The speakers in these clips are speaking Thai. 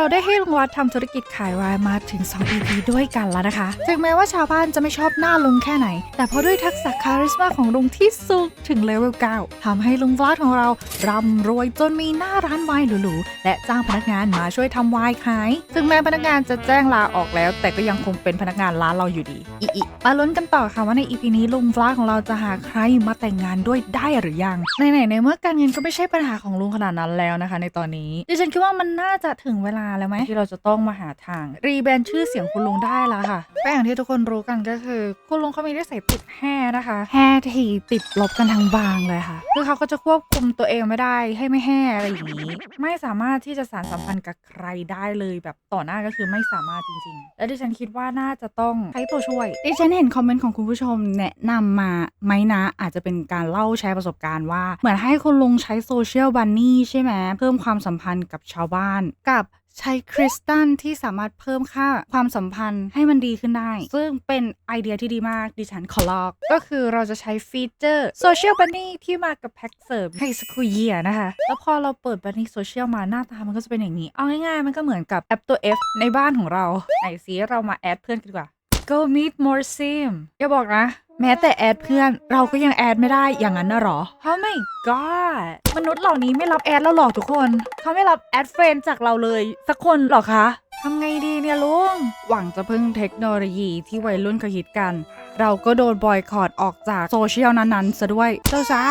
เราได้ให้ลุงวัดทำธุรกิจขายวายมาถึง 2 EP ด้วยกันแล้วนะคะ ถึงแม้ว่าชาวบ้านจะไม่ชอบหน้าลุงแค่ไหน แต่เพราะด้วยทักษะคาริสมาของลุงที่สูงถึงเลเวล9ทำให้ลุงวัดของเราร่ำรวยจนมีหน้าร้านไวน์หรูๆ และจ้างพนักงานมาช่วยทำไวน์ขาย ถึงแม้พนักงานจะแจ้งลาออกแล้ว แต่ก็ยังคงเป็นพนักงานร้านเราอยู่ดี อีอีมาลุ้นกันต่อค่ะว่าใน EP นี้ลุงวัดของเราจะหาใครมาแต่งงานด้วยได้หรือยังไหนในเมื่อการเงินก็ไม่ใช่ปัญหาของลุงขนาดนั้นแล้วนะคะ ในตอนนี้ดิฉันคิดว่ามันน่าจะถึงเวลาแล้วไหมที่เราจะต้องมาหาทาง รีแบรนด์ชื่อเสียงคุณลุงได้แล้วค่ะก็อย่างที่ทุกคนรู้กันก็คือ คุณลุงเขามีนิสัยติดแห่นะคะแห่ทีติดลบกันทั้งบางเลยค่ะ คือเขาก็จะควบคุมตัวเองไม่ได้ให้ไม่แห่อะไรอย่างนี้ ไม่สามารถที่จะสานสัมพันธ์กับใครได้เลยแบบต่อหน้าก็คือไม่สามารถจริง ๆ และดิฉันคิดว่าน่าจะต้องใช้ตัวช่วยดิฉันเห็นคอมเมนต์ของคุณผู้ชมแนะนำมาไหมนะอาจจะเป็นการเล่าแชร์ประสบการณ์ว่า เหมือนให้คุณลุงใช้โซเชียลบันนี่ใช่ไหมเพิ่มความสัมพันธ์กับชาวบ้านกับ ใช้คริสตัลที่สามารถเพิ่มค่าความสัมพันธ์ให้มันดีขึ้นได้ ซึ่งเป็นไอเดียที่ดีมาก ดิฉันขอลอก ก็คือเราจะใช้ฟีเจอร์โซเชียลบันนี่ที่มากับแพ็กเสริมให้สกุยเยียนะคะ แล้วพอเราเปิดบันนี่โซเชียลมาหน้าตามันก็จะเป็นอย่างนี้ เอาง่ายๆ มันก็เหมือนกับแอปตัว F ในบ้านของเราไหนสิเรามาแอดเพื่อนกันดีกว่า Go meet more sim อย่าบอกนะ แม้แต่แอดเพื่อน เราก็ยังแอดไม่ได้อย่างนั้นนะหรอ Oh my god มนุษย์เหล่านี้ไม่รับแอดแล้วหรอทุกคน เขาไม่รับแอดเฟรนจากเราเลย สักคนหรอคะทำไงดีเนี่ยลุง หวังจะพึ่งเทคโนโลยีที่วัยรุ่นเขาฮิตกัน เราก็โดนบอยคอรดออกจากโซเชียลนั้นๆซะด้วย เจ้าซ่า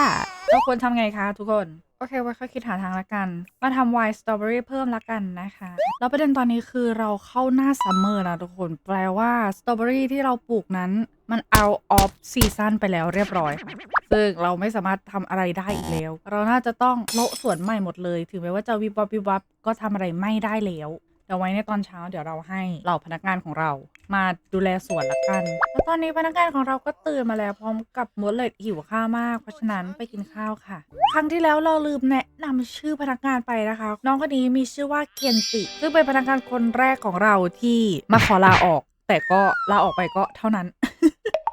เราควรทำไงคะทุกคน โอเคไว้ค่อยคิดหาทางละกัน มาทำไวน์สตรอเบอรี่เพิ่มละกันนะคะ แล้วประเด็นตอนนี้คือเราเข้าหน้าซัมเมอร์นะทุกคน แปลว่าสตรอเบอรี่ที่เราปลูกนั้น มันเอาออฟซีซันไปแล้วเรียบร้อยค่ะซึ่งเราไม่สามารถทำอะไรได้อีกแล้ว เราน่าจะต้องโละสวนใหม่หมดเลย ถึงแม้ว่าจะวิบวับวิบวับก็ทำอะไรไม่ได้แล้ว เดี๋ยวไว้ในตอนเช้าเดี๋ยวเราให้เหล่าพนักงานของเรา มาดูแลสวนละกัน แล้วตอนนี้พนักงานของเราก็ตื่นมาแล้วพร้อมกับมดเลดหิวข้าวมาก เพราะฉะนั้นไปกินข้าวค่ะ ครั้งที่แล้วเราลืมแนะนำชื่อพนักงานไปนะคะ น้องคนนี้มีชื่อว่าเคนจิซึ่งเป็นพนักงานคนแรกของเราที่มาขอลาออก แต่ก็ลาออกไปก็เท่านั้น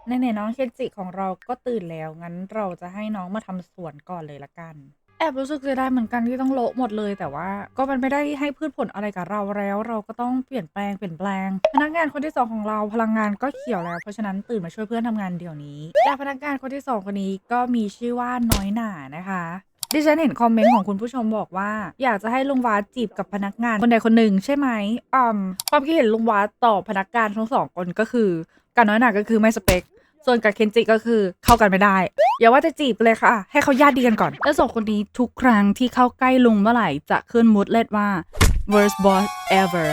ในๆน้องเคนจิของเราก็ตื่นแล้วงั้นเราจะให้น้องมาทำสวนก่อนเลยละกัน แอบรู้สึกเสียดายเหมือนกันที่ต้องโละหมดเลย แต่ว่าก็มันไม่ได้ให้พืชผลอะไรกับเราแล้ว เราก็ต้องเปลี่ยนแปลงเปลี่ยนแปลง พนักงานคนที่สองของเราพลังงานก็เขียวแล้ว เพราะฉะนั้นตื่นมาช่วยเพื่อนทำงานเดี๋ยวนี้และพนักงานคนที่สองคนนี้ก็มีชื่อว่าน้อยหน่านะคะดิฉันเห็นคอมเมนต์ของคุณผู้ชมบอกว่า อยากจะให้ลุงวาจีบกับพนักงานคนใดคนหนึ่งใช่ไหมอืมความคิดเห็นลุงวาต่อพนักงานทั้งสองคนก็คือการน้อยหนาก็คือไม่สเปค ส่วนกับเคนจิก็คือเข้ากันไม่ได้ อย่าว่าจะจีบเลยค่ะ ให้เขาญาติดีกันก่อน แล้วสองคนนี้ทุกครั้งที่เข้าใกล้ลุงเมื่อไหร่จะขึ้นมูดเล็ดว่า worst boss ever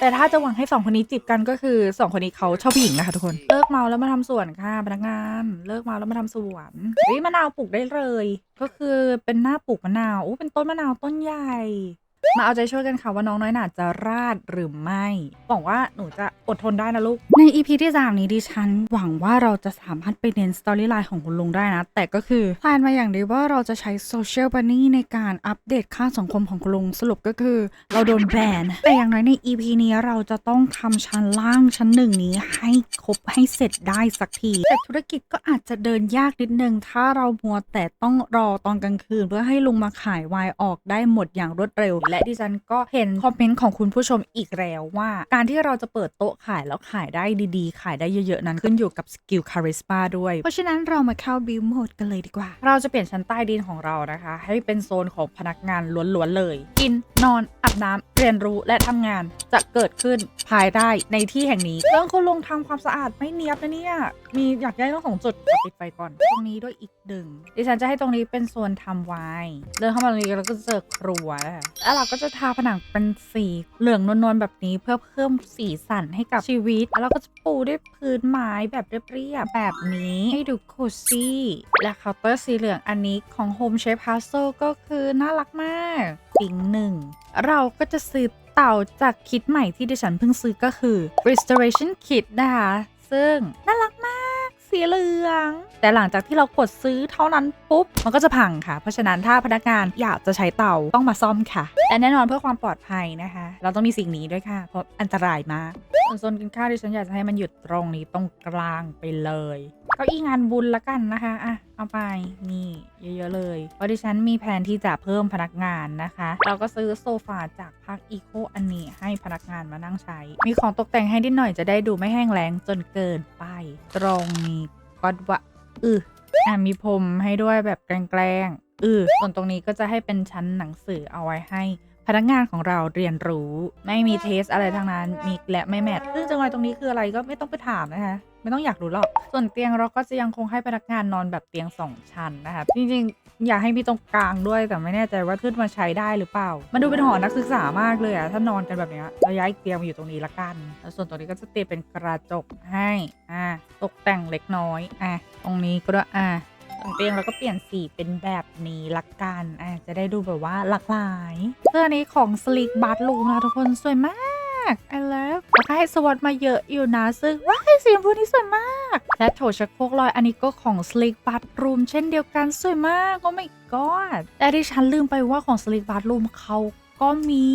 แต่ถ้าจะหวังให้สองคนนี้จีบกันก็คือสองคนนี้เขาชอบผู้หญิงนะคะทุกคน เลิกเมาแล้วมาทำสวนค่ะพนักงาน เลิกเมาแล้วมาทำสวนเฮ้ยมะนาวปลูกได้เลย ก็คือเป็นหน้าปลูกมะนาวอู้เป็นต้นมะนาวต้นใหญ่ มาเอาใจช่วยกันค่ะว่าน้องน้อยหนาจะราดหรือไม่หวังว่าหนูจะอดทนได้นะลูก ใน EP ที่3นี้ดิฉัน หวังว่าเราจะสามารถไปเน้นสตอรี่ไลน์ของคุณลุงได้นะ แต่ก็คือแพลนมาอย่างดีว่าเราจะใช้โซเชียลบันนี่ในการอัปเดตค่าสังคมของคุณลุงสรุปก็คือ เราโดนแบนแต่อย่างน้อยใน EP นี้เราจะต้องทำชั้นล่างชั้นหนึ่งนี้ให้ครบให้เสร็จได้สักทีแต่ธุรกิจก็อาจจะเดินยากนิดนึงถ้าเรามัวแต่ต้องรอตอนกลางคืน เพื่อให้ลุงมาขายวายออกได้หมดอย่างรวดเร็วและดิฉันก็เห็นคอมเมนต์ของคุณผู้ชมอีกแล้วว่า การที่เราจะเปิดโต๊ะขายแล้วขายได้ดีๆ ขายได้เยอะๆ นั้นขึ้นอยู่กับสกิลคาริสมาด้วย เพราะฉะนั้นเรามาเข้าบิวโหมดกันเลยดีกว่า เราจะเปลี่ยนชั้นใต้ดินของเรานะคะ ให้เป็นโซนของพนักงานล้วนๆเลย กินนอนอาบน้ำเรียนรู้และทำงานจะเกิดขึ้นภายได้ในที่แห่งนี้เรื่องคุณลงทำความสะอาดไม่เนียบนะเนี่ยมีอยากได้ต้องสองจุดปิดไฟก่อน ตรงนี้ด้วยอีกหนึ่งดิฉันจะให้ตรงนี้เป็นโซนทำไวน์เดินเข้ามาตรงนี้เราก็จะเจอครัวนะคะเราก็จะทาผนังเป็นสีเหลืองนวลๆแบบนี้เพื่อเพิ่มสีสันให้กับชีวิต แล้วเราก็จะปูด้วยพื้นไม้แบบเรียบๆแบบนี้ให้ดูโคซี่และเคาน์เตอร์สีเหลืองอันนี้ของ Home Shape Hustle ก็คือน่ารักมากปิงหนึ่งเราก็จะซื้อเต่าจากคิดใหม่ที่ดิฉันเพิ่งซื้อก็คือ restoration kit นะคะ ซึ่งน่ารักมาก สีเหลือง แต่หลังจากที่เรากดซื้อเท่านั้นปุ๊บ มันก็จะพังค่ะ เพราะฉะนั้นถ้าพนักงานอยากจะใช้เตาต้องมาซ่อมค่ะและแน่นอนเพื่อความปลอดภัยนะคะ เราต้องมีสิ่งนี้ด้วยค่ะเพราะอันตรายมากส่วนโซนกินข้าวที่ฉันอยากจะให้มันหยุดตรงนี้ตรงกลางไปเลย เก้าอี้งานบุญละกันนะคะอะเอาไปนี่เยอะๆเลยเพราะดิฉันมีแผนที่จะเพิ่มพนักงานนะคะ เราก็ซื้อโซฟาจากภาคอีโคอันนี้ให้พนักงานมานั่งใช้ มีของตกแต่งให้นิดหน่อยจะได้ดูไม่แห้งแล้งจนเกินไป ตรงนี้ก็ว่าอืออะมีพรมให้ด้วยแบบแกล้งๆอือส่วนตรงนี้ก็จะให้เป็นชั้นหนังสือเอาไว้ให้พนักงานของเราเรียนรู้ไม่มีเทสอะไรทั้งนั้นมีและไม่แมทซึ่งจังหวะตรงนี้คืออะไรก็ไม่ต้องไปถามนะคะ ไม่ต้องอยากรู้หรอก ส่วนเตียงเราก็จะยังคงให้พนักงานนอนแบบเตียงสองชั้นนะคะ จริงๆ อยากให้มีตรงกลางด้วย แต่ไม่แน่ใจว่าขึ้นมาใช้ได้หรือเปล่า มันดูเป็นหอนักศึกษามากเลยอะถ้านอนกันแบบเนี้ยเราย้ายเตียงมาอยู่ตรงนี้ละกันแล้วส่วนตรงนี้ก็จะติดเป็นกระจกให้อ่าตกแต่งเล็กน้อยอะตรงนี้ก็ด้วยอะตรงเตียงเราก็เปลี่ยนสีเป็นแบบนี้ละกันอะจะได้ดูแบบว่าหลากหลายเสื้อนี้ของ Sleek Bathroom นะทุกคนสวยมาก ไอเลิฟแล้วก็ให้สวอตมาเยอะอยู่นะ ซึ่งว้ายสีชมพูนี้สวยมาก และโถชักโครกลอยอันนี้ก็ของ Sleek Bathroom เช่นเดียวกันสวยมากโอ้ my god แต่ที่ฉันลืมไปว่าของ Sleek Bathroom เขาก็มี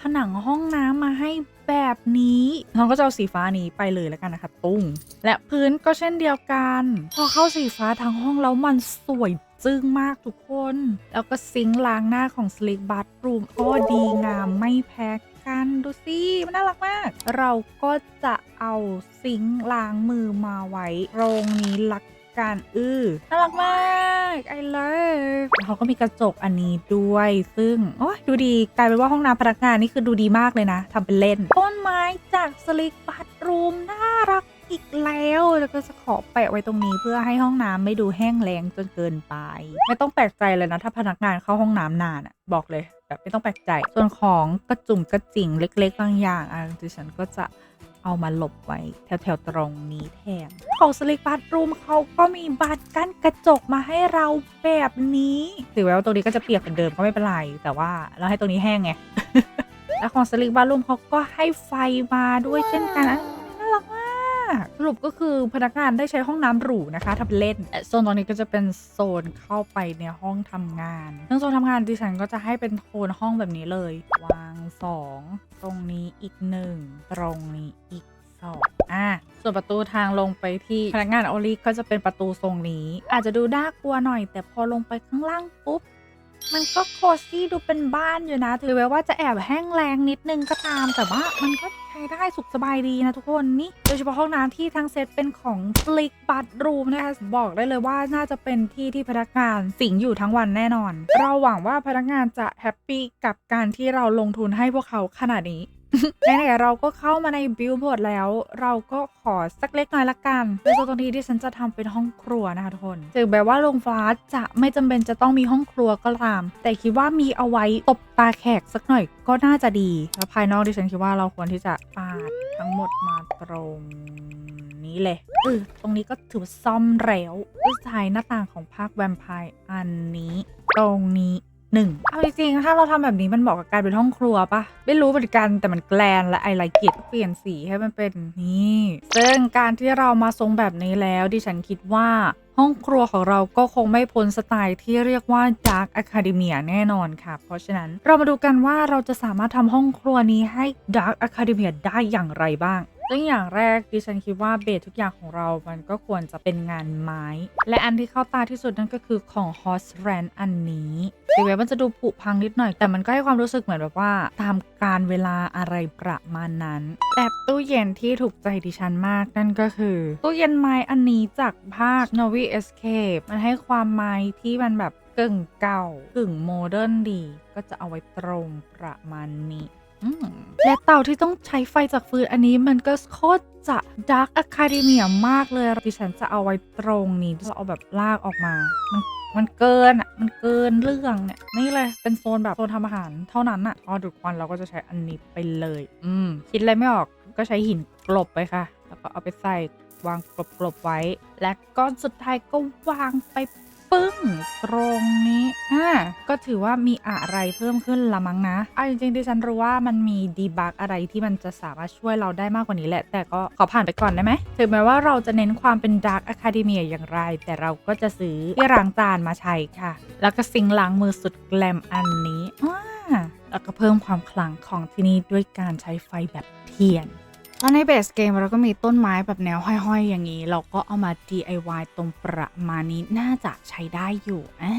ผนังห้องน้ำมาให้แบบนี้น้องก็จะเอาสีฟ้านี้ไปเลยแล้วกันนะคะตุ้ง และพื้นก็เช่นเดียวกัน พอเข้าสีฟ้าทั้งห้องแล้วมันสวยจึ้งมากทุกคน แล้วก็ซิงค์ล้างหน้าของ Sleek Bathroom ก็ดีงามไม่แพ้ กันดูสิมันน่ารักมาก เราก็จะเอาซิงค์ล้างมือมาไว้ตรงนี้ลักกันอื้อน่ารักมากไอเลิฟเขาก็มีกระจกอันนี้ด้วย ซึ่ง โอ้ยดูดีกลายเป็นว่าห้องน้ำพนักงานนี่คือดูดีมากเลยนะทำเป็นเล่น ต้นไม้จาก Sleek Bathroom น่ารักอีกแล้วแล้วก็จะขอแปะไว้ตรงนี้เพื่อให้ห้องน้ำไม่ดูแห้งแล้งจนเกินไป ไม่ต้องแปลกใจเลยนะ ถ้าพนักงานเข้าห้องน้ำนานอะบอกเลย แบบไม่ต้องแปลกใจ ส่วนของกระจุ่มกระจิ่งเล็ก ๆ บางอย่างอะดิฉันก็จะเอามาหลบไว้แถวๆตรงนี้แทนของสลิกบัตรูมเขาก็มีบานกั้นกระจกมาให้เราแบบนี้ถือว่าตรงนี้ก็จะเปียกเหมือนเดิมก็ไม่เป็นไร แต่ว่าเราให้ตรงนี้แห้งไง แล้วของสลิกบาร์รูมเขาก็ให้ไฟมาด้วยเช่นกันน่ารักมาก สรุปก็คือพนักงานได้ใช้ห้องน้ำหรูนะคะทำเล่นและโซนตรงนี้ก็จะเป็นโซนเข้าไปในห้องทำงานซึ่งโซนทำงานดิฉันก็จะให้เป็นโทนห้องแบบนี้เลย วางสองตรงนี้อีกหนึ่งตรงนี้อีกสองอะส่วนประตูทางลงไปที่พนักงานโอลิก็จะเป็นประตูทรงนี้ อาจจะดูน่ากลัวหน่อย แต่พอลงไปข้างล่างปุ๊บ มันก็โคซี่ดูเป็นบ้านอยู่นะถือไว้ว่าจะแอบแห้งแรงนิดนึงก็ตามแต่ว่ามันก็ใช้ได้สุขสบายดีนะทุกคนนี่โดยเฉพาะห้องน้ำที่ทั้งเซตเป็นของฟลิกบัตรูมนะคะบอกได้เลยว่าน่าจะเป็นที่ที่พนักงานสิงอยู่ทั้งวันแน่นอน เราหวังว่าพนักงานจะแฮปปี้กับการที่เราลงทุนให้พวกเขาขนาดนี้ ไหนๆเราก็เข้ามาในบิลบอร์ดแล้ว เราก็ขอสักเล็กน้อยละกันโดยโซนตรงนี้ที่ฉันจะทำเป็นห้องครัวนะคะทุกคนถึงแบบว่าโรงฟ้าจะไม่จำเป็นจะต้องมีห้องครัวก็ตาม แต่คิดว่ามีเอาไว้ตบตาแขกสักหน่อยก็น่าจะดี แล้วภายนอกที่ฉันคิดว่าเราควรที่จะปาดทั้งหมดมาตรงนี้เลยเออตรงนี้ก็ถือซ่อมแล้วสุดท้หน้าต่างของภาคแวมไพร์อันนี้ ตรงนี้ หนึ่งเอาจริงๆ ถ้าเราทำแบบนี้มันเหมาะกับการเป็นห้องครัวปะไม่รู้เหมือนกันแต่มันแกลนและไอไลเกียเปลี่ยนสีให้มันเป็นนี่ซึ่งการที่เรามาทรงแบบนี้แล้วดิฉันคิดว่าห้องครัวของเราก็คงไม่พ้นสไตล์ที่เรียกว่า Dark Academia แน่นอนค่ะ เพราะฉะนั้นเรามาดูกันว่าเราจะสามารถทำห้องครัวนี้ให้ Dark Academia ได้อย่างไรบ้าง ซึ่งอย่างแรกดิฉันคิดว่าเบสทุกอย่างของเรา มันก็ควรจะเป็นงานไม้ และอันที่เข้าตาที่สุดนั่นก็คือของ Horse Rand อันนี้ถึงแม้มันจะดูผุพังนิดหน่อย แต่มันก็ให้ความรู้สึกเหมือนแบบว่า ตามการเวลาอะไรประมาณนั้น แต่ตู้เย็นที่ถูกใจดิฉันมากนั่นก็คือ ตู้เย็นไม้อันนี้จากภาค Novi Escape มันให้ความไม้ที่มันแบบกึ่งเก่ากึ่งโมเดิร์นดี ก็จะเอาไว้ตรงประมาณนี้ และเต่าที่ต้องใช้ไฟจากฟืนอันนี้มันก็โคตรจะดาร์กอะคาเดเมียมากเลยดิฉันจะเอาไว้ตรงนี้จะเอาแบบลากออกมา มันมันเกินอะ มันเกินเรื่องเนี่ย นี่เลย เป็นโซนแบบโซนทำอาหารเท่านั้นอะพอดูดควันเราก็จะใช้อันนี้ไปเลย อืม คิดอะไรไม่ออกก็ใช้หินกลบไปค่ะ แล้วก็เอาไปใส่วางกลบๆไว้ และก้อนสุดท้ายก็วางไป ปึ้ง ตรงนี้อ่าก็ถือว่ามีอะไรเพิ่มขึ้นละมั้งนะเอาจริงๆดิฉันรู้ว่ามันมีดีบักอะไรที่มันจะสามารถช่วยเราได้มากกว่านี้แหละ แต่ก็ขอผ่านไปก่อนได้ไหมถึงแม้ว่าเราจะเน้นความเป็นดาร์กอะคาเดเมียอย่างไร แต่เราก็จะซื้อที่ล้างจานมาใช้ค่ะ แล้วก็ซิงล้างมือสุดแกลมอันนี้อ่าแล้วก็เพิ่มความขลังของที่นี่ด้วยการใช้ไฟแบบเทียน แล้วในเบสเกมเราก็มีต้นไม้แบบแนวห้อยๆ อย่างนี้ เราก็เอามา DIY ตรงประมาณนี้น่าจะใช้ได้อยู่อ่า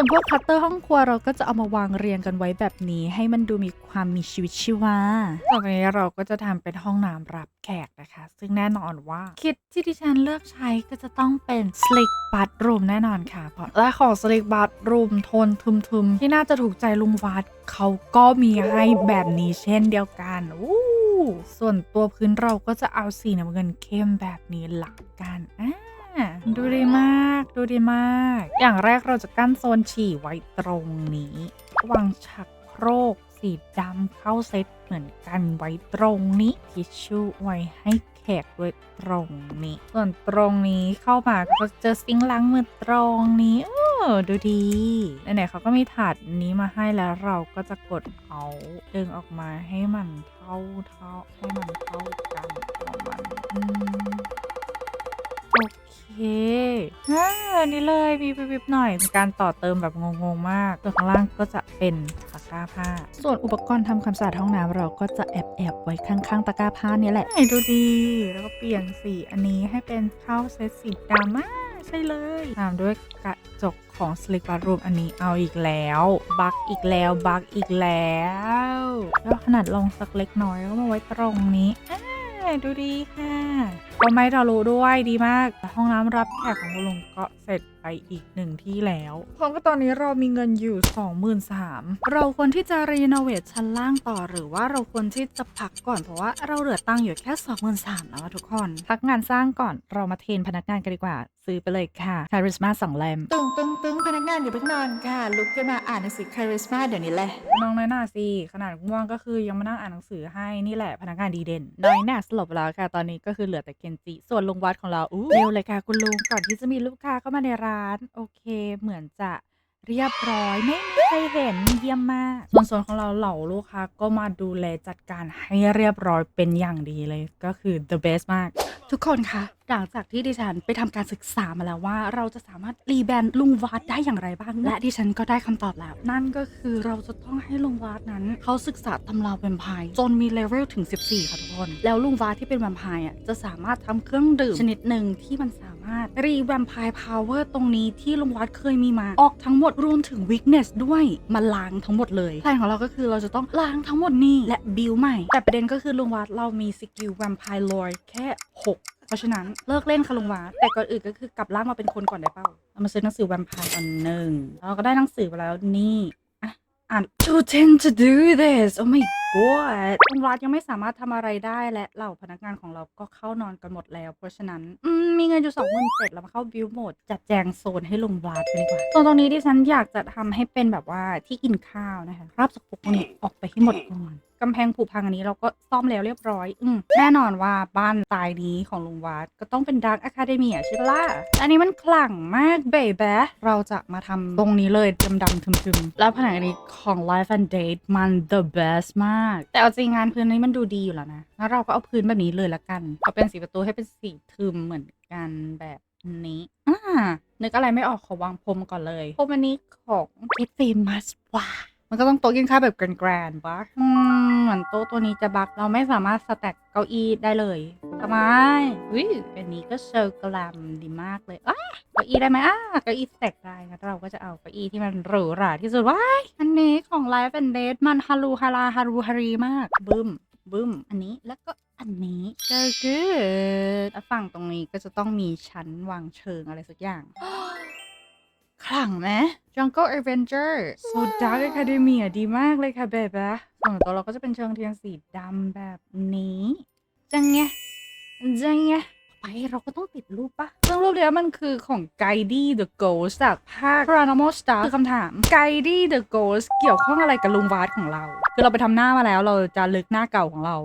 ส่วนพวกคัตเตอร์ห้องครัวเราก็จะเอามาวางเรียงกันไว้แบบนี้ ให้มันดูมีความมีชีวิตชีวาต่อไปนี้เราก็จะทำเป็นห้องน้ำรับแขกนะคะ ซึ่งแน่นอนว่าคิดที่ดิฉันเลือกใช้ก็จะต้องเป็น Slick Bathroom แน่นอนค่ะ เพราะและของ Slick Bathroom โทนทึมๆ ที่น่าจะถูกใจลุงวัดเขาก็มีให้แบบนี้เช่นเดียวกันอู้ส่วนตัวพื้นเราก็จะเอาสีน้ำเงินเข้มแบบนี้หลักกันอ่า ดูดีมาก ดูดีมาก อย่างแรกเราจะกั้นโซนฉี่ไว้ตรงนี้ วางชักโครกสีดำเข้าเซตเหมือนกันไว้ตรงนี้ ทิชชู่ไว้ให้แขกด้วยตรงนี้ ส่วนตรงนี้เข้ามาก็จะเจอซิงล้างมือตรงนี้ออดูดีไหนๆเขาก็มีถาดนี้มาให้แล้วเราก็จะกดเอาดึงออกมาให้มันเท่าเท่าให้มันเท่ากันประมาณนี้ โอเคอ่านี่เลยมีวิบๆหน่อยเป็นการต่อเติมแบบงงๆมากส่วนข้างล่างก็จะเป็นตะกร้าผ้า ส่วนอุปกรณ์ทำความสะอาดห้องน้ำเราก็จะแอบแอบๆไว้ข้างๆตะกร้าผ้าเนี่ยแหละให้ดูดีแล้วก็เปลี่ยนสีอันนี้ให้เป็นเข้าเซตสีดำอะใช่เลยตามด้วยกระจกของ Slick Bathroom อันนี้เอาอีกแล้ว บักอีกแล้ว บักอีกแล้ว แล้วขนาดลงสักเล็กน้อยก็มาไว้ตรงนี้อ่า ดูดีค่ะก็ไม่เรารู้ด้วยดีมาก ห้องน้ำรับแขกของคุณลุงก็เสร็จ อีกหนึ่งที่แล้วพร้อมกับตอนนี้เรามีเงินอยู่ 23,000เราควรที่จะรีโนเวทชั้นล่างต่อหรือว่าเราควรที่จะพักก่อนเพราะว่าเราเหลือตังค์อยู่แค่23,000แล้วอะทุกคน พักงานสร้างก่อนเรามาเทรนพนักงานกันดีกว่า ซื้อไปเลยค่ะคาริสมาสองเล่มตึงตึงตึงพนักงานอย่าเพิ่งนอนค่ะ ลุกขึ้นมาอ่านหนังสือคาริสมาเดี๋ยวนี้แหละน้องน้อยหน่าสิขนาดง่วงก็คือยังมานั่งอ่านหนังสือให้นี่แหละพนักงานดีเด่นน้อยหน่าสลบแล้วค่ะตอนนี้ก็คือเหลือแต่เคนจิส่วนลุงวัดของเราอู้เร็วเลยค่ะคุณลุงก่อนที่จะมีลูกค้าเข้ามาในร้านโอเค เหมือนจะเรียบร้อยไม่มีใครเห็นเยี่ยมมากส่วนส่วนของเราเหล่าลูกค้าก็มาดูแลจัดการให้เรียบร้อยเป็นอย่างดีเลยก็คือ the best มาก ทุกคนคะหลังจากที่ดิฉันไปทำการศึกษามาแล้วว่า เราจะสามารถรีแบรนด์ลุงวัดได้อย่างไรบ้าง และดิฉันก็ได้คำตอบแล้ว นั่นก็คือเราจะต้องให้ลุงวัดนั้น เขาศึกษาตำราแวมไพร์จนมีเลเวลถึง 14 ค่ะทุกคน แล้วลุงวัดที่เป็นแวมไพร์อะจะสามารถทำเครื่องดื่มชนิดหนึ่งที่มันสามารถรีแวมไพร์พาวเวอร์ตรงนี้ที่ลุงวัดเคยมีมา ออกทั้งหมดรวมถึงวิกเนสด้วยมาล้างทั้งหมดเลยแผนของเราก็คือเราจะต้องล้างทั้งหมดนี้และบิวใหม่ แต่ประเด็นก็คือลุงวัดเรามีสกิลแวมไพร์ลอยแค่หกเพราะฉะนั้นเลิกเล่นคาลุงวาแต่ก่อนอื่นก็คือกลับร่างมาเป็นคนก่อนได้เปล่าเรามาซื้อหนังสือแวมไพร์ก่อนหนึ่งเราก็ได้หนังสือมาแล้วนี่ อ่าน to tend to do this oh my god ลุงวัดยังไม่สามารถทำอะไรได้และเหล่าพนักงานของเราก็เข้านอนกันหมดแล้ว เพราะฉะนั้น อืม มีเงินอยู่สองหมื่นเจ็ดเรามาเข้าบิวโหมด จัดแจงโซนให้ลุงวัดกันดีกว่าโซนตรงนี้ดิฉันอยากจะทำให้เป็นแบบว่าที่กินข้าวนะคะรับสกปรกพวกนี้ออกไปให้หมดก่อน กำแพงผุพังอันนี้เราก็ซ่อมแล้วเรียบร้อย อืมแน่นอนว่าบ้านสไตล์นี้ของลุงวัดก็ต้องเป็นดาร์กอะคาเดมีใช่ปะล่ะอันนี้มันขลังมากเบย์แบเราจะมาทำตรงนี้เลยดำๆทึมๆ แล้วผนังอันนี้ของ Life and Date มัน the best มาก แต่เอาจริงงานพื้นนี้มันดูดีอยู่แล้วนะงั้นเราก็เอาพื้นแบบนี้เลยละกันเอาเป็นสีประตูให้เป็นสีทึมเหมือนกันแบบนี้อ่านึกอะไรไม่ออกขอวางพรมก่อนเลยพรมอันนี้ของ Kate Famous ว้า มันก็ต้องโต๊ะกินข้าวแบบแกรนๆปะอืมเหมือนโต๊ะตัวนี้จะบักเราไม่สามารถสแต็กเก้าอี้ได้เลยทำไมวิอันนี้ก็เชอร์กลมดีมากเลยอ้าเก้าอี้ได้ไหมอ้าเก้าอี้สแต็กได้นะเราก็จะเอาเก้าอี้ที่มันหรูหราที่สุดว้ายอันนี้ของ Life and Date มันฮารูฮาราฮารูฮารีมากบึ้มบึ้มอันนี้แล้วก็อันนี้เจอกูดแล้วฝั่งตรงนี้ก็จะต้องมีชั้นวางเชิงอะไรสักอย่าง ขลังไหม Jungle Avenger So Dark Academia ดีมากเลยค่ะเบบ้ส่วนตัวเราก็จะเป็นเชิงเทียนสีดำแบบนี้ จังไง จังไงไปเราก็ต้องติดรูปปะซึ่งรูปเนี้ยมันคือของ Guidey the Ghost จากภาค Paranormal Star คือคำถาม Guidey the Ghost เกี่ยวข้องอะไรกับลุงวาดของเรา คือเราไปทำหน้ามาแล้วเราจะลึกหน้าเก่าของเรา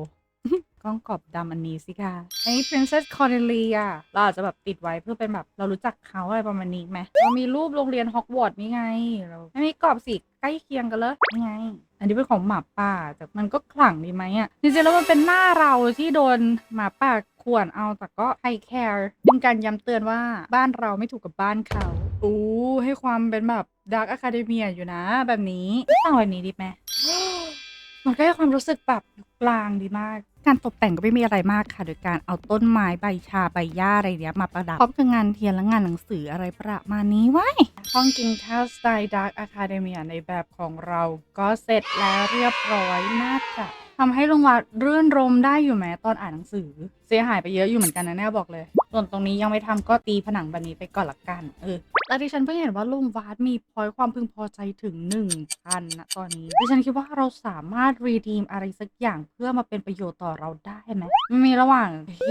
กล้องกรอบดำอันนี้สิค่ะไอ้ Princess Cornelia เราอาจจะแบบติดไว้เพื่อเป็นแบบเรารู้จักเขาอะไรประมาณนี้ไหมเรามีรูปโรงเรียนฮอกวอตส์นี่ไงเราไม่มีกรอบสีใกล้เคียงกันเลยไง อันนี้เป็นของหมาป่า แต่มันก็ขลังดีไหมอะจริงๆแล้วมันเป็นหน้าเราที่โดนหมาป่าข่วนเอาแต่ก็ไฮแคร์เป็นการย้ำเตือนว่าบ้านเราไม่ถูกกับบ้านเขาอู้ให้ความเป็นแบบดาร์กอะคาเดเมียอยู่นะ แบบนี้ตั้งไว้นี้ดีไหม มันก็ให้ความรู้สึกแบบกลางดีมาก การตกแต่งก็ไม่มีอะไรมากค่ะ โดยการเอาต้นไม้ใบชาใบหญ้าอะไรเนี้ยมาประดับ พร้อมกับงานเทียนและงานหนังสืออะไรประมาณนี้ไว้ยห้องกินข้าวสไตล์ดาร์กอะคาเดมีในแบบของเรา ก็เสร็จแล้วเรียบร้อยน่าจะทำให้ลุงวัดเรื่อนรมได้อยู่ไหมตอนอ่านหนังสือ เสียหายไปเยอะอยู่เหมือนกันนะเนี่ยบอกเลย ส่วนตรงนี้ยังไม่ทำก็ตีผนังแบันนี้ไปก่อนละกัน เออแต่ดิฉันเพิ่งเห็นว่าลุงวาดมีพอยต์ความพึงพอใจถึง1,000นะตอนนี้ดิฉันคิดว่าเราสามารถ redeem อะไรสักอย่างเพื่อมาเป็นประโยชน์ต่อเราได้ไหมมีระหว่าง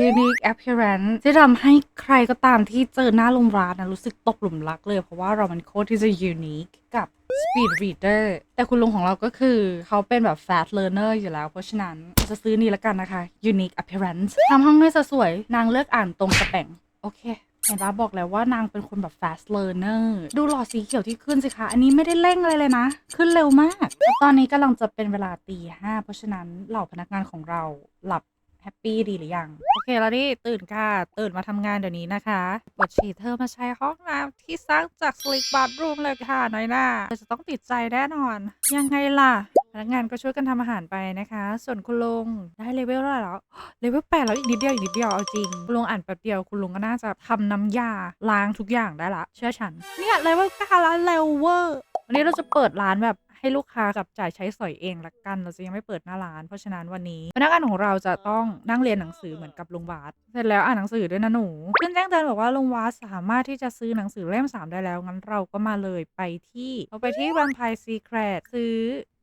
unique appearance ที่ทำให้ใครก็ตามที่เจอหน้าลุงวาดนะรู้สึกตกหลุมรักเลย เพราะว่าเรามันโคตรที่จะ unique กับ speed reader แต่คุณลุงของเราก็คือเขาเป็นแบบ fast learner อยู่แล้ว เพราะฉะนั้นจะซื้อนี่ละกันนะคะ unique appearance ทำห้องให้สวยนางเลือกอ่านตรงกระแป่ง โอเคเห็นปะบอกแล้วว่านางเป็นคนแบบ fast learner ดูหลอดสีเขียวที่ขึ้นสิคะ อันนี้ไม่ได้เร่งอะไรเลยนะ ขึ้นเร็วมาก ตอนนี้กำลังจะเป็นเวลาตีห้าเพราะฉะนั้นเหล่าพนักงานของเราหลับ แฮปปี้ดีหรือยัง โอเคแล้วนี่ตื่นค่ะ ตื่นมาทำงานเดี๋ยวนี้นะคะปวดฉี่เธอมาใช้ห้องน้ำที่สร้างจากสลิกบัตรูมเลยค่ะน้อยหน้าเธอจะต้องติดใจแน่นอน ยังไงล่ะพนักงานก็ช่วยกันทำอาหารไปนะคะ ส่วนคุณลุงได้เลเวลเท่าไหร่แล้ว เลเวลแปดแล้วอีกนิดเดียวอีกนิดเดียวเอาจริง คุณลุงอ่านแป๊บเดียวคุณลุงก็น่าจะทำน้ำยาล้างทุกอย่างได้ละ เชื่อฉัน เนี่ยเลเวลเก้าแล้วเลเวอร์วันนี้เราจะเปิดร้านแบบ ให้ลูกค้าจับจ่ายใช้สอยเองละกัน เราจะยังไม่เปิดหน้าร้าน เพราะฉะนั้นวันนี้พนักงานของเราจะต้องนั่งเรียนหนังสือเหมือนกับลุงวาดเสร็จแล้วอ่านหนังสือด้วยนะหนูขึ้นแจ้งเตือนบอกว่าลุงวาดสามารถที่จะซื้อหนังสือเล่มสามได้แล้ว งั้นเราก็มาเลยไปที่เราไปที่ Vampire Secret ซื้อ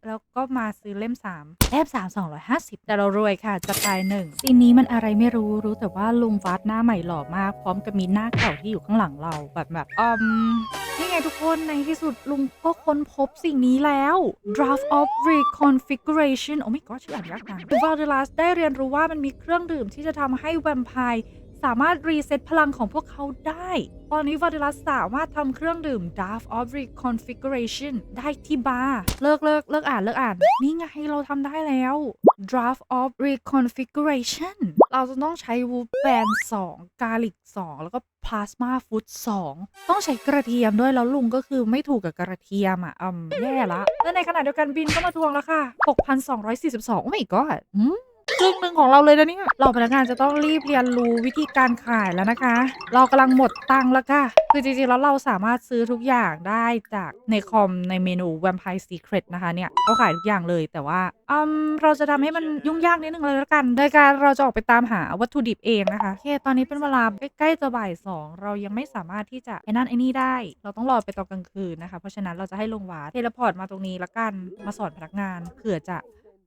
แล้วก็มาซื้อเล่ม 3 เล่ม 3 250 แต่เรารวยค่ะ จะตายหนึ่งซีนนี้มันอะไรไม่รู้รู้แต่ว่าลุงวัดหน้าใหม่หล่อมาก พร้อมกับมีหน้าเก่าที่อยู่ข้างหลังเราแบบแบบอืม นี่ไงทุกคนในที่สุดลุงก็ค้นพบสิ่งนี้แล้ว draft of reconfiguration โอ้ไม่ก็ชื่ออ่านยากนะวาเดลัสได้เรียนรู้ว่ามันมีเครื่องดื่มที่จะทำให้แวมไพร์ สามารถรีเซ็ตพลังของพวกเขาได้ ตอนนี้วาเดลัสสามารถทำเครื่องดื่ม Draft of Reconfiguration ได้ที่บาร์ เลิกเลิกเลิกอ่านเลิกอ่าน นี่ไงเราทำได้แล้ว Draft of Reconfiguration เราจะต้องใช้วูแบน2กาลิก 2 แล้วก็ Plasma Food 2ต้องใช้กระเทียมด้วย แล้วลุงก็คือไม่ถูกกับกระเทียมอะอืมแย่ละ และในขณะเดียวกันบินก็มาทวงแล้วค่ะ 6,242 โอ้ไม่ก็อืม ครึ่งหนึ่งของเราเลยนะเนี่ยเราพนักงานจะต้องรีบเรียนรู้วิธีการขายแล้วนะคะ เรากำลังหมดตังค์แล้วค่ะ คือจริงๆแล้วเราสามารถซื้อทุกอย่างได้จากในคอมในเมนู Vampire Secret นะคะเนี่ยเขาขายทุกอย่างเลยแต่ว่าอืมเราจะทำให้มันยุ่งยากนิดนึงเลยแล้วกัน โดยการเราจะออกไปตามหาวัตถุดิบเองนะคะโอเคตอนนี้เป็นเวลาใกล้ๆจะบ่ายสองเรายังไม่สามารถที่จะไอ้นั่นไอ้นี่ได้ เราต้องรอไปตอนกลางคืนนะคะ เพราะฉะนั้นเราจะให้ลงวาเทเลพอร์ตมาตรงนี้ละกันมาสอนพนักงานเผื่อจะ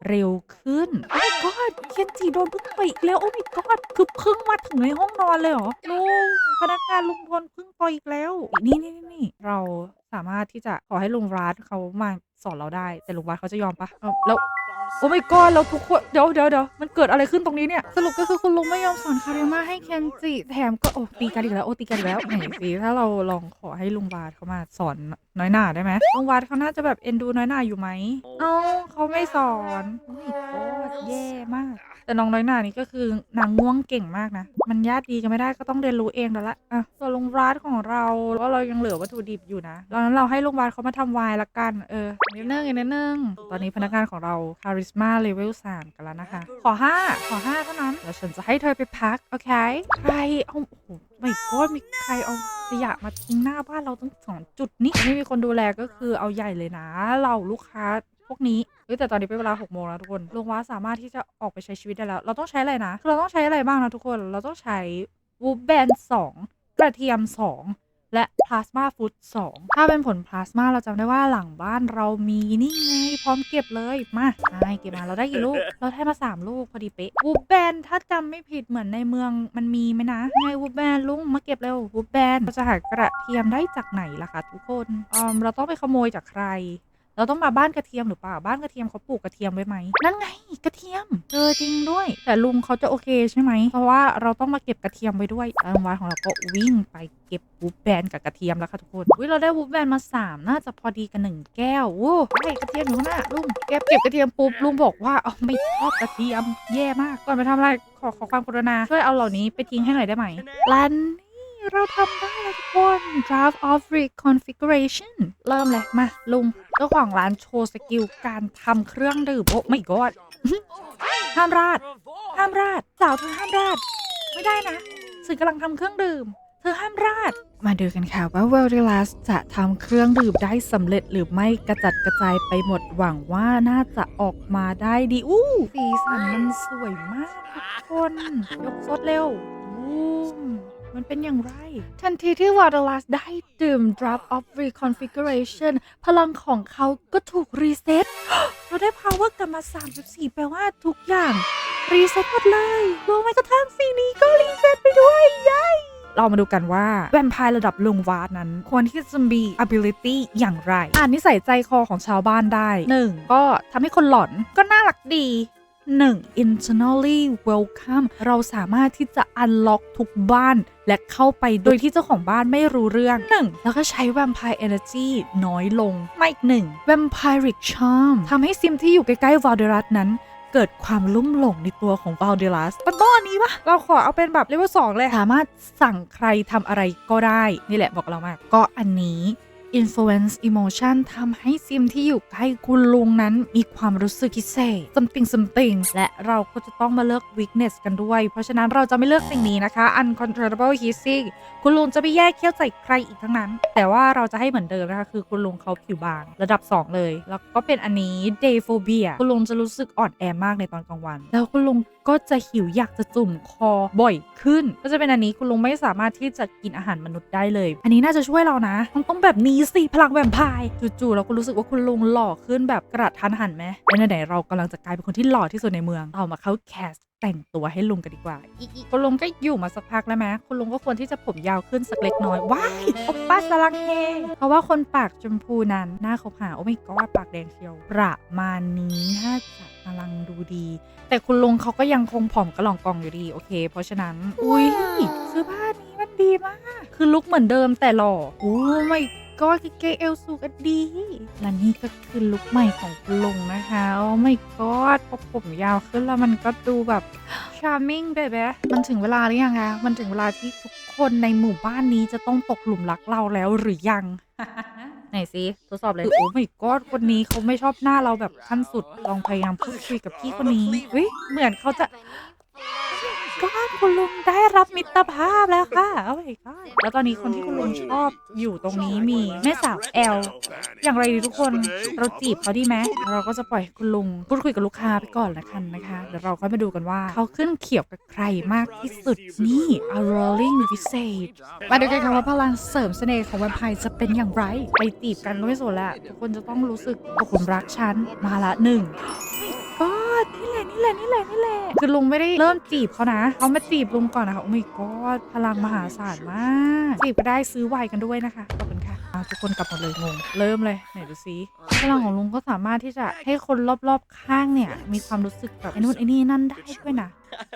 เร็วขึ้น โอ้ my god เคนจิโดนเพึ่งไปอีกแล้ว โอ้ my god คือเพึ่งมาถึงในห้องนอนเลยเหรอลุงพนักงานลุงพลเพึ่งปล่อยอีกแล้วนี่นี่นี่นี่เราสามารถที่จะขอให้ลุงรัฐเขามาสอนเราได้ แต่ลุงรัฐเขาจะยอมปะเอ้าแล้ว โอ้ my god แล้วทุกคนเดี๋ยวเดี๋ยวเดี๋ยวมันเกิดอะไรขึ้นตรงนี้เนี่ย สรุปก็คือคุณลุงไม่ยอมสอนคาเรมาให้เคนจิ แถมก็โอ้ตีกันอีกแล้วโอ้ตีกันอีกแล้วไหนสิถ้าเราลองขอให้ลุงวาดเขามาสอนน้อยหน่าได้ไหมลุงวาดเขาน่าจะแบบเอ็นดูน้อยหน่าอยู่ไหมเอ้าเขาไม่สอนโอ้ my god แย่มาก แต่น้องน้อยหน่านี่ก็คือนางง่วงเก่งมากนะ มันญาติดีกันไม่ได้ก็ต้องเรียนรู้เองแล้วละอะส่วนลุงรัฐของเราว่าเรายังเหลือวัตถุดิบอยู่นะดังนั้นเราให้ลุงรัฐเขามาทำไวน์ละกันเออนิดนึงอีกนิดนึงตอนนี้พนักงานของเราคาริสมาเลเวลสามกันแล้วนะคะ ขอห้าขอห้าเท่านั้น แล้วฉันจะให้เธอไปพัก โอเค ใครเอาโอ้โหไม่ก็มีใครเอาขยะมาทิ้งหน้าบ้านเราตั้งสองจุดนี้ไม่มีคนดูแลก็คือเอาใหญ่เลยนะ เราลูกค้าพวกนี้เฮ้ยแต่ตอนนี้เป็นเวลา6โมงแล้วทุกคนลุงว้าสามารถที่จะออกไปใช้ชีวิตได้แล้ว เราต้องใช้อะไรนะคือเราต้องใช้อะไรบ้างนะทุกคน เราต้องใช้วูบแบนสองกระเทียม2 และพลาสมาฟูด2ถ้าเป็นผลพลาสมาเราจำได้ว่าหลังบ้านเรามีนี่ไง พร้อมเก็บเลยมาใช่เก็บมาเราได้กี่ลูก เราได้มา 3 ลูกพอดีเป๊ะวูบแบนถ้าจำไม่ผิดเหมือนในเมืองมันมีไหมนะไงวูบแบนลุงมาเก็บเร็ววูบแบนเราจะหากระเทียมได้จากไหนล่ะคะทุกคนอืมเราต้องไปขโมยจากใคร เราต้องมาบ้านกระเทียมหรือเปล่า บ้านกระเทียมเขาปลูกกระเทียมไว้ไหม นั่นไงกระเทียมเจอจริงด้วย แต่ลุงเขาจะโอเคใช่ไหม เพราะว่าเราต้องมาเก็บกระเทียมไว้ด้วยทางวัดของเราก็วิ่งไปเก็บวูบแบนกับกระเทียมแล้วค่ะทุกคนวิเราได้วูบแบนมาสามน่าจะพอดีกันหนึ่งแก้วโอ้ไอกระเทียมอยู่ข้างหน้าลุงเก็บเก็บกระเทียมปุ๊บลุงบอกว่าเอไม่ชอบกระเทียมแย่มากก่อนไปทำอะไรขอขอความกรุณาช่วยเอาเหล่านี้ไปทิ้งให้หน่อยได้ไหมร้านนี้เราทำได้แล้วทุกคน draft of reconfiguration เริ่มเลยมาลุง จ้าของร้านโชว์สกิลการทำเครื่องดื่มโอ้ไม่กอดห้ามราดห้ามราดสาวเธอห้ามราด ไม่ได้นะสื่อกำลังทำเครื่องดื่ม เธอห้ามราด มาดูกันค่ะว่า w e l d e l a s จะทำเครื่องดื่มได้สำเร็จหรือไม่กระจัดกระจายไปหมดหวังว่าน่าจะออกมาได้ดีอู้สีสันมันสวยมากทุกคน ยกซดเร็วอู้ม มันเป็นอย่างไร ทันทีที่ w e l d e l a s ได้ดื่ม Drop of Reconfiguration พลังของเขาก็ถูกรีเซ็ตเราได้ power กลับมา 34 แปลว่าทุกอย่าง รีเซ็ตหมดเลยรวมไปกระทั่งสิ่นี้ก็รีเซ็ตไปด้วยยัยเรามาดูกันว่า แวมไพร์ระดับลุงวาดนั้น ควรที่จะมี ability อย่างไร อ่านนิสัยใจคอของชาวบ้านได้ 1. ก็ทำให้คนหลอนก็น่ารักดี 1. internally welcome เราสามารถที่จะ unlock ทุกบ้าน และเข้าไปโดยที่เจ้าของบ้านไม่รู้เรื่อง 1. แล้วก็ใช้ vampire energy น้อยลงมาอีกหนึ่ง vampiric charm ทำให้ซิมที่อยู่ใกล้ๆวาเดรัสนั้น เกิดความลุ่มหลงในตัวของวาลเดลัสมันต้องอันนี้ปะเราขอเอาเป็นแบบเลเวลสองเลย สามารถสั่งใครทำอะไรก็ได้ นี่แหละบอกเรามากก็อันนี้ influence emotion ทำให้ซิมที่อยู่ใกล้คุณลุงนั้นมีความรู้สึกพิเศษ something something และเราก็จะต้องมาเลือก weakness กันด้วย เพราะฉะนั้นเราจะไม่เลือกสิ่งนี้นะคะ uncontrollable hissing คุณลุงจะไม่แยกเขี้ยวใส่ใครอีกทั้งนั้น แต่ว่าเราจะให้เหมือนเดิมนะคะ คือคุณลุงเขาผิวบางระดับ 2 เลย แล้วก็เป็นอันนี้ day phobia คุณลุงจะรู้สึกอ่อนแอมากในตอนกลางวัน แล้วคุณลุงก็จะหิวอยากจะจุ่มคอบ่อยขึ้น ก็จะเป็นอันนี้คุณลุงไม่สามารถที่จะกินอาหารมนุษย์ได้เลย อันนี้น่าจะช่วยเรานะต้องต้องแบบนี้สิพลังแวมไพร์จู่ๆเราก็รู้สึกว่าคุณลุงหล่อขึ้นแบบกระทันหันไหมในไหนๆเรากำลังจะกลายเป็นคนที่หล่อที่สุดในเมืองเอามาเข้าแคส แต่งตัวให้ลุงกันดีกว่า อีอีคุณลุงก็อยู่มาสักพักแล้วไหมคุณลุงก็ควรที่จะผมยาวขึ้นสักเล็กน้อย ว้ายโอปป้าสลังเฮเพราะว่าคนปากชมพูนั้นหน้าเขาหาโอ้ไม่ก็ปากแดงเชียวประมาณนี้น่าจะกำลังดูดี แต่คุณลุงเขาก็ยังคงผอมกระหล่องกองอยู่ดีโอเค เพราะฉะนั้น อุ้ยเสื้อผ้านี้มันดีมาก คือลุคเหมือนเดิมแต่หล่อโอ้ไม่ ก็เกเอลสูกันดีและนี่ก็คือลุคใหม่ของคุณลุงนะคะโอ้ไม่ก็พอผมยาวขึ้นแล้วมันก็ดูแบบ charming เบเบมันถึงเวลาหรือยังคะมันถึงเวลาที่ทุกคนในหมู่บ้านนี้จะต้องตกหลุมรักเราแล้วหรือยังไหนสิทดสอบเลยโอ้ไม่กอดคนนี้เขาไม่ชอบหน้าเราแบบขั้นสุดลองพยายามพูดคุยกับพี่คนนี้เฮ้ยเหมือนเขาจะ ก็คุณลุงได้รับมิตรภาพแล้วค่ะโอ้ยก็แล้วตอนนี้คนที่คุณลุงชอบอยู่ตรงนี้มีแม่สาวแอล อย่างไรดีทุกคนเราจีบเขาดีไหมเราก็จะปล่อยคุณลุงพูดคุยกับลูกค้าไปก่อนละกันนะคะเดี๋ยวเราค่อยมาดูกันว่าเขาขึ้นเขียวกับใครมากที่สุดนี่ a rolling visage มาดูกันค่ะว่าพลังเสริมเสน่ห์ของแวมไพร์จะเป็นอย่างไรไปจีบกันก็ไม่สนละทุกคนจะต้องรู้สึกตกหลุมรักฉันมาละหนึ่ง แหละนี่แหละนี่แหละคือลุงไม่ได้เริ่มจีบเขานะเขามาจีบลุงก่อนนะคะโอ้ my god พลังมหาศาลมากจีบก็ได้ซื้อไวกันด้วยนะคะขอบคุณค่ะอะทุกคนกลับหมดเลยงงเริ่มเลยไหนดูซิพลังของลุงก็สามารถที่จะให้คนรอบๆข้างเนี่ย มีความรู้สึกแบบไอ้นู่นไอ้นี่นั่นได้ด้วยนะ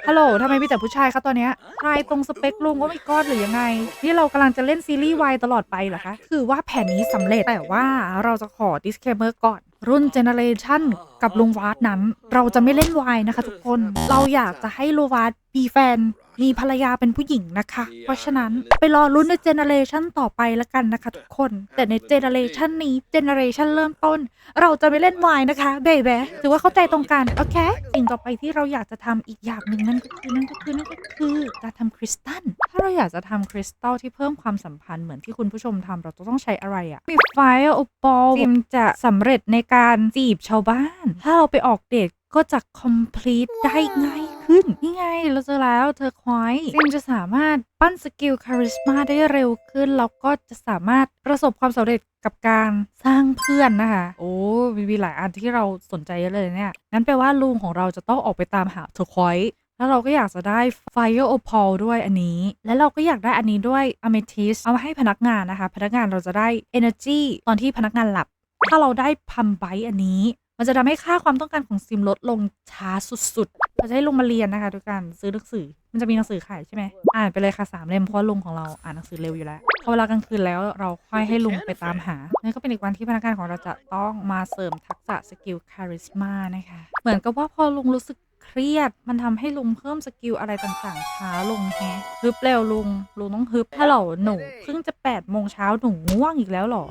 ฮัลโหลทำไมมีแต่ผู้ชายคะตอนเนี้ยใครตรงสเปคลุงก็ไม่กอดหรือยังไงที่เรากำลังจะเล่นซีรีส์วายตลอดไปเหรอคะ คือว่าแผนนี้สำเร็จแต่ว่าเราจะขอ disclaimer ก่อน รุ่นเจเนเรชันกับลุงวาดนั้น เราจะไม่เล่นวายนะคะทุกคน เราอยากจะให้ลุงวาดมีแฟน มีภรรยาเป็นผู้หญิงนะคะ เพราะฉะนั้นไปรอรุ่นในเจเนเรชันต่อไปละกันนะคะทุกคน แต่ในเจเนเรชันนี้เจเนเรชันเริ่มต้น เราจะไม่เล่นวายนะคะเบเบถือว่าเข้าใจตรงกัน โอเค สิ่งต่อไปที่เราอยากจะทำอีกอย่างหนึ่งนั่นก็คือนั่นก็คือนั่นก็คือการทำคริสตัลถ้าเราอยากจะทำคริสตัลที่เพิ่มความสัมพันธ์เหมือนที่คุณผู้ชมทำเราจะต้องใช้อะไรอะมีไฟโอปอลจิมจะสำเร็จในการจีบชาวบ้าน ถ้าเราไปออกเดทก็จะ complete ได้ง่าย ขึ้น นี่ไงเราเจอแล้วเธอควายจิมจะสามารถปั้นสกิลคาริสมาได้เร็วขึ้น แล้วก็จะสามารถประสบความสำเร็จกับการสร้างเพื่อนนะคะ โอ้มีมีหลายอันที่เราสนใจเลยเนี่ยงั้นแปลว่าลุงของเราจะต้องออกไปตามหาเธอควายแล้วเราก็อยากจะได้ Fire Opal ด้วยอันนี้ แล้วเราก็อยากได้อันนี้ด้วย Amethyst เอามาให้พนักงานนะคะ พนักงานเราจะได้ Energy ตอนที่พนักงานหลับ ถ้าเราได้พัมไบอันนี้ มันจะทำให้ค่าความต้องการของซิมลดลงช้าสุดๆเราจะให้ลุงมาเรียนนะคะด้วยการซื้อหนังสือ มันจะมีหนังสือขายใช่ไหมอ่านไปเลยค่ะสามเล่มเพราะลุงของเราอ่านหนังสือเร็วอยู่แล้วพอเวลากลางคืนแล้วเราค่อยให้ลุงไปตามหานั่นก็เป็นอีกวันที่พนักงานของเราจะต้องมาเสริมทักษะสกิลคาริสมานะคะเหมือนกับว่าพอลุงรู้สึกเครียด มันทำให้ลุงเพิ่มสกิลอะไรต่างๆช้าลงแฮะฮึบเร็วลุงลุงต้องฮึบฮัลโหลหนูเพิ่งจะ8โมงเช้าหนูง่วงอีกแล้วหรอ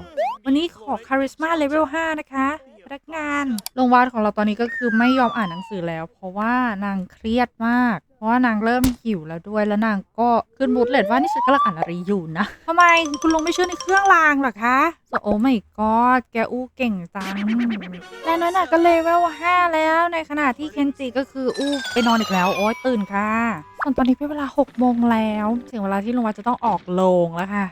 วันนี้ขอคาริสมาเลเวล5นะคะ พนักงานโรงวาดของเราตอนนี้ก็คือไม่ยอมอ่านหนังสือแล้ว เพราะว่านางเครียดมาก เพราะว่านางเริ่มหิวแล้วด้วยแล้วนางก็ขึ้นบูธเลดว่านี่ฉันกำลังอ่านอะไรอยู่นะทำไมคุณลุงไม่เชื่อในเครื่องรางหรอคะโอ้ไม่กอดแกอู้เก่งจังและน้อยหน่ะก็เลเวล5แล้วในขณะที่เคนจิก็คืออู้ไปนอนอีกแล้วโอ๊ยตื่นค่ะส่วนตอนนี้เป็นเวลา6โมงแล้วถึงเวลาที่ลุงวัดจะต้องออกโรงแล้วค่ะ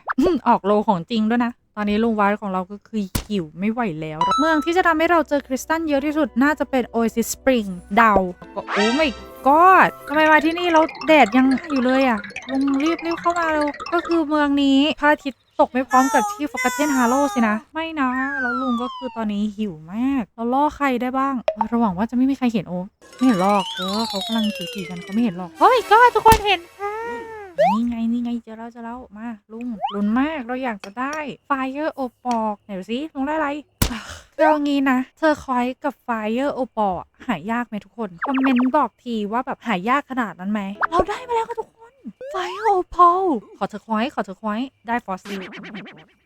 ออกโรงของจริงด้วยนะ ตอนนี้ลุงวัดของเราก็คือหิวไม่ไหวแล้ว เมืองที่จะทำให้เราเจอคริสตัลเยอะที่สุดน่าจะเป็น Oasis Spring เดาก็โอ้ไม่กอดทำไมมาที่นี่เราแดดยังอยู่เลยอะลุงรีบรีบเข้ามาเร็วก็คือเมืองนี้พระอาทิตย์ตกไม่พร้อมกับที่ Forgotten Hollow สินะ ไม่นะ แล้วลุงก็คือตอนนี้หิวมาก เราล่อใครได้บ้าง ระหวังว่าจะไม่มีใครเห็นโอ้ไม่เห็นหรอกเออเขากำลังถือๆกันเขาไม่เห็นหรอกเฮ้ยก็ทุกคนเห็นค่ะ นี่ไงนี่ไงเจอแล้วเจอแล้วมาลุงลุ้นมากเราอยากจะได้ Fire o p o ไหนดูสิลุงได้อะไรอะเรางี้นะ เธอคอยกับ Fire o p o หายากไหมทุกคน คอมเมนต์บอกทีว่าแบบหายากขนาดนั้นไหม เราได้มาแล้วค่ะทุกคน Fire o p o ขอเธอคอยขอเธอคอยได้ฟอสซิล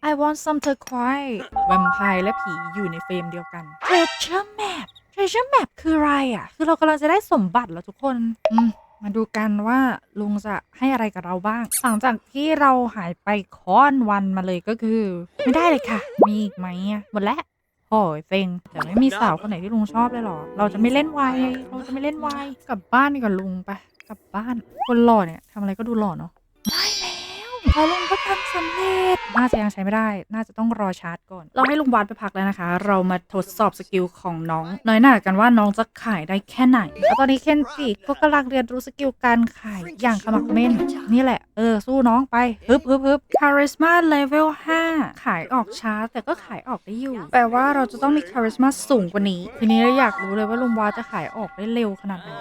I want some turquoise แวมไพร์และผีอยู่ในเฟรมเดียวกัน Treasure map Treasure map คืออะไรอะ คือเรากำลังจะได้สมบัติแล้วทุกคน อืม มาดูกันว่าลุงจะให้อะไรกับเราบ้าง หลังจากที่เราหายไปค้อนวันมาเลยก็คือ ไม่ได้เลยค่ะ มีอีกไหมอะหมดแล้วโอ้ยเซ็งแต่ไม่มีสาวคนไหนที่ลุงชอบเลยเหรอ เราจะไม่เล่นวายเราจะไม่เล่นวายกลับบ้านดีกว่าลุงไปกลับบ้านคนหล่อเนี่ยทำอะไรก็ดูหล่อเนาะได้แล้วพอลุงก็ทำ สำเร็จน่าจะยังใช้ไม่ได้ น่าจะต้องรอชาร์จก่อน เราให้ลุงวัดไปพักแล้วนะคะ เรามาทดสอบสกิลของน้อง น้อยหน่ากันว่าน้องจะขายได้แค่ไหน แล้วตอนนี้เคนจิก็กำลังเรียนรู้สกิลการขายอย่างขมักเม้นนี่แหละ เออ สู้น้องไปฮึบฮึบฮึบคาริสมาเลเวล5ขายออกช้าแต่ก็ขายออกได้อยู่ แปลว่าเราจะต้องมีคาริสมาสูงกว่านี้ ทีนี้เราอยากรู้เลยว่าลุงวาจะขายออกได้เร็วขนาดไหน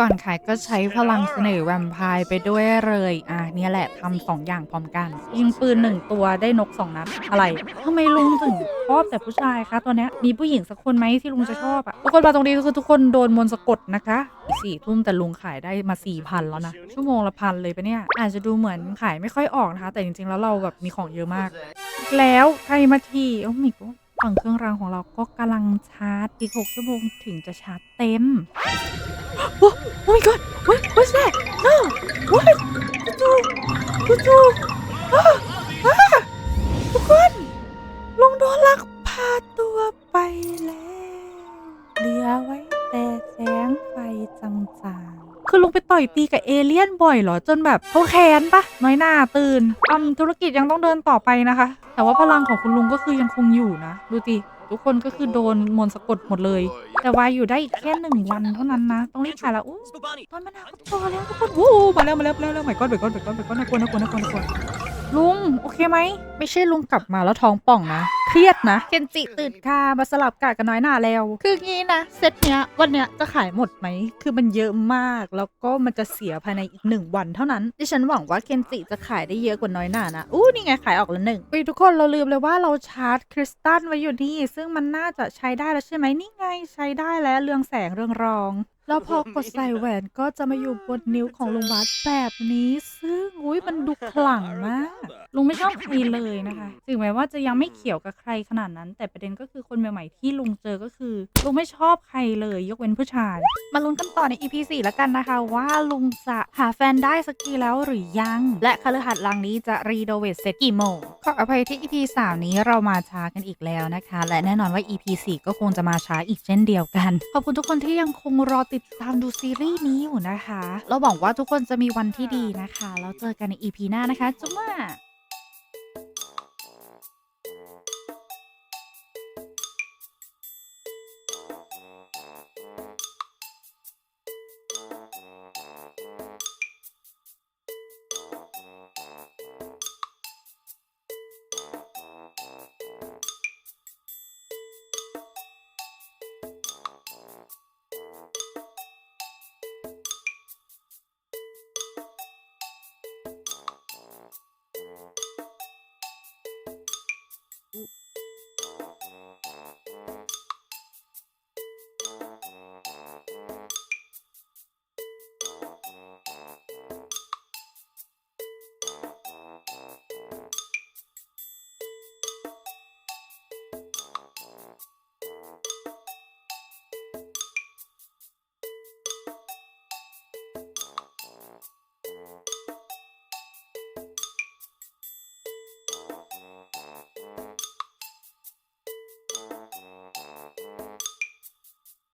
ก่อนขายก็ใช้พลังเสน่ห์แวมไพร์ไปด้วยเลย อะเนี่ยแหละทำสองอย่างพร้อมกัน ยิงปืืนหนึ่งตัวได้นกสองนัดอะไรทำไมลุงถึงชอบแต่ผู้ชายคะตัวนี้มีผู้หญิงสักคนไหมที่ลุงจะชอบอะทุกคนมาตรงนี้ก็คือทุกคนโดนมนต์สะกดนะคะสี่ทุ่มแต่ลุงขายได้มาสี่พันแล้วนะ ชั่วโมงละพันเลยปะเนี่ย อาจจะดูเหมือนขายไม่ค่อยออกนะคะ แต่จริงๆแล้วเราแบบมีของเยอะมาก แล้วใครมาทีโอ้มิกฝั่งเครื่องรางของเราก็กำลังชาร์จอีก6ชั่วโมงถึงจะชาร์จเต็มโอ้ my god what what's that no what จู่จู่ ทุกคนลุงโดนลักพาตัวไปแล้ว เหลือไว้แต่แสงไฟจางๆ คือลุงไปต่อยตีกับเอเลี่ยนบ่อยเหรอ จนแบบเขาแค้นปะน้อยหน้าตื่นทำธุรกิจยังต้องเดินต่อไปนะคะ แต่ว่าพลังของคุณลุงก็คือยังคงอยู่นะ ดูดิทุกคนก็คือโดนมนต์สะกดหมดเลย แต่วายอยู่ได้อีกแค่หนึ่งวันเท่านั้นนะ ต้องรีบขายแล้วอู้ต้นมะนาวก็โตแล้วทุกคนวู้มาแล้วมาแล้วมาแล้วมาแล้วใหม่ก้อนใหม่ก้อนใหม่ก้อนใหม่ก้อนน่ากลัวน่ากลัวน่ากลัวน่ากลัว ลุง โอเคไหม ไม่ใช่ลุงกลับมาแล้วท้องป่องนะ เครียดนะเคนจิตื่นค่ะมาสลับกาดกันน้อยหน้าแล้ว คืองี้นะ เซตเนี้ยวันเนี้ยจะขายหมดไหม คือมันเยอะมากแล้วก็มันจะเสียภายในอีกหนึ่งวันเท่านั้น ดิฉันหวังว่าเคนจิจะขายได้เยอะกว่าน้อยหน้านะ อู้นี่ไงขายออกแล้วหนึ่งอุ้ยทุกคนเราลืมเลยว่าเราชาร์จคริสตัลไว้อยู่นี่ ซึ่งมันน่าจะใช้ได้แล้วใช่ไหมนี่ไงใช้ได้แล้วเรืองแสงเรืองรอง แล้วพอกดใส่แหวนก็จะมาอยู่บนนิ้วของลุงวัดแบบนี้ ซึ่งอุ้ยมันดูขลังมากลุงไม่ชอบใครเลยนะคะถึงแม้ว่าจะยังไม่เขียวกับใครขนาดนั้น แต่ประเด็นก็คือคนใหม่ๆที่ลุงเจอก็คือลุงไม่ชอบใครเลยยกเว้นผู้ชาย มาลุ้นกันต่อใน EP 4แล้วกันนะคะ ว่าลุงจะหาแฟนได้สักทีแล้วหรือยัง และคฤหัสถ์หลังนี้จะรีโนเวทเสร็จกี่โมงขออภัยที่ EP 3นี้เรามาช้ากันอีกแล้วนะคะ และแน่นอนว่า EP 4ก็คงจะมาช้าอีกเช่นเดียวกันขอบคุณทุกคนที่ยังคงรอติดตามดูซีรีส์นี้อยู่นะคะ เราหวังว่าทุกคนจะมีวันที่ดีนะคะ แล้วเจอกันใน EP หน้านะคะจุ๊บมา